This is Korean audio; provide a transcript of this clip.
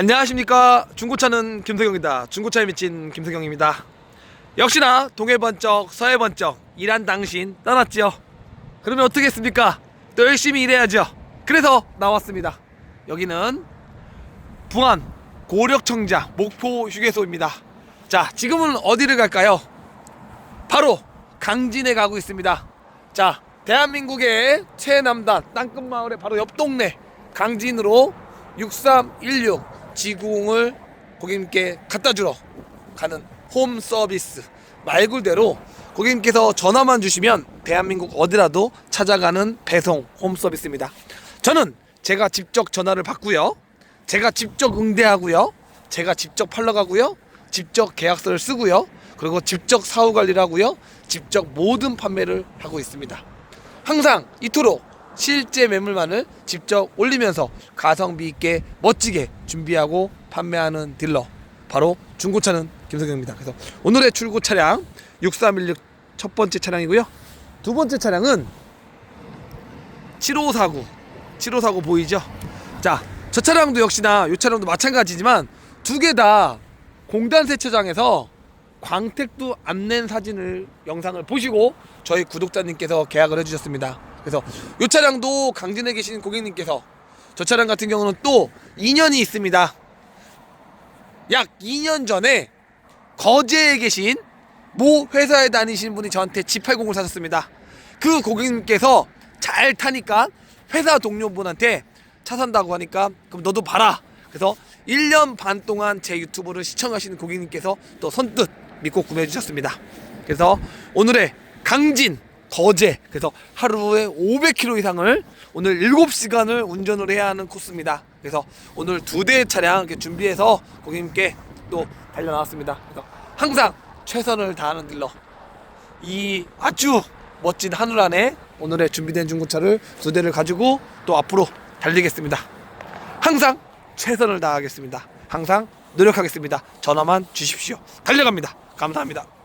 안녕하십니까. 중고차는 김석영이다. 중고차에 미친 김석영입니다. 역시나 동해 번쩍 서해 번쩍 일한 당신 떠났죠 그러면 어떻게 했습니까? 또 열심히 일해야죠 그래서 나왔습니다. 여기는 부안 고력청자 목포 휴게소입니다. 자 지금은 어디를 갈까요? 바로 강진에 가고 있습니다. 자 대한민국의 최남단 땅끝마을의 바로 옆 동네 강진으로 6316 지궁을 고객님께 갖다 주러 가는 홈 서비스 말 그대로 고객님께서 전화만 주시면 대한민국 어디라도 찾아가는 배송 홈 서비스입니다. 저는 제가 직접 전화를 받고요. 제가 직접 응대하고요. 제가 직접 팔러 가고요. 직접 계약서를 쓰고요. 그리고 직접 사후 관리를 하고요. 직접 모든 판매를 하고 있습니다. 항상 이토록 실제 매물만을 직접 올리면서 가성비 있게 멋지게 준비하고 판매하는 딜러 바로 중고차는 김석영입니다. 그래서 오늘의 출고 차량 6316 첫 번째 차량이고요. 두 번째 차량은 7549 7549 보이죠? 자, 저 차량도 역시나 이 차량도 마찬가지지만 두 개 다 공단 세차장에서 광택도 안 낸 사진을 영상을 보시고 저희 구독자님께서 계약을 해주셨습니다. 그래서 이 차량도 강진에 계신 고객님께서 저 차량 같은 경우는 또 인연이 있습니다. 약 2년 전에 거제에 계신 모 회사에 다니시는 분이 저한테 G80을 사셨습니다. 그 고객님께서 잘 타니까 회사 동료분한테 차 산다고 하니까 그럼 너도 봐라. 그래서 1년 반 동안 제 유튜브를 시청하시는 고객님께서 또 선뜻 믿고 구매해 주셨습니다. 그래서 오늘의 강진 거제 그래서 하루에 500km 이상을 오늘 7시간을 운전을 해야 하는 코스입니다. 그래서 오늘 두 대의 차량 준비해서 고객님께 또 달려 나왔습니다. 그래서 항상 최선을 다하는 딜러 이 아주 멋진 하늘 안에 오늘의 준비된 중고차를 두 대를 가지고 또 앞으로 달리겠습니다. 항상 최선을 다하겠습니다. 항상 노력하겠습니다. 전화만 주십시오. 달려갑니다. 감사합니다.